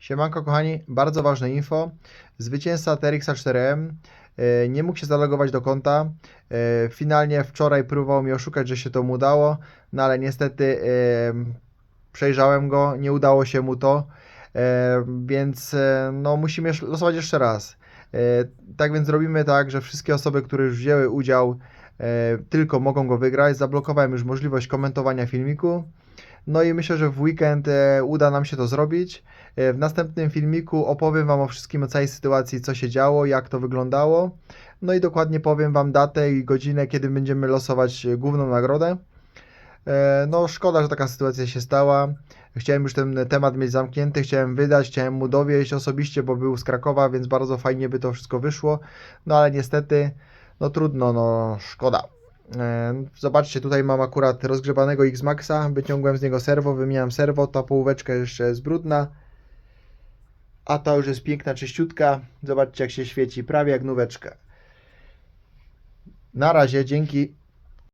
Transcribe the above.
Siemanko kochani, bardzo ważne info. Zwycięzca TRX 4M e, nie mógł się zalogować do konta. E, Finalnie wczoraj próbował mi oszukać, że się to mu udało, no ale niestety e, przejrzałem go, nie udało się mu to, więc no musimy losować jeszcze raz. Tak więc robimy tak, że wszystkie osoby, które już wzięły udział, tylko mogą go wygrać. Zablokowałem już możliwość komentowania filmiku. No i myślę, że w weekend e, uda nam się to zrobić. E, W następnym filmiku opowiem Wam o wszystkim, o całej sytuacji, co się działo, jak to wyglądało. No i dokładnie powiem Wam datę i godzinę, kiedy będziemy losować e, główną nagrodę. E, No, szkoda, że taka sytuacja się stała. Chciałem już ten temat mieć zamknięty, chciałem wydać, chciałem mu dowieść osobiście, bo był z Krakowa, więc bardzo fajnie by to wszystko wyszło. No ale niestety, no trudno, no szkoda. E, Zobaczcie, tutaj mam akurat rozgrzebanego X-Maxa, wyciągłem z niego serwo, wymieniam serwo, ta połóweczka jeszcze jest brudna, a ta już jest piękna, czyściutka. Zobaczcie jak się świeci, prawie jak nóweczka. Na razie, dzięki.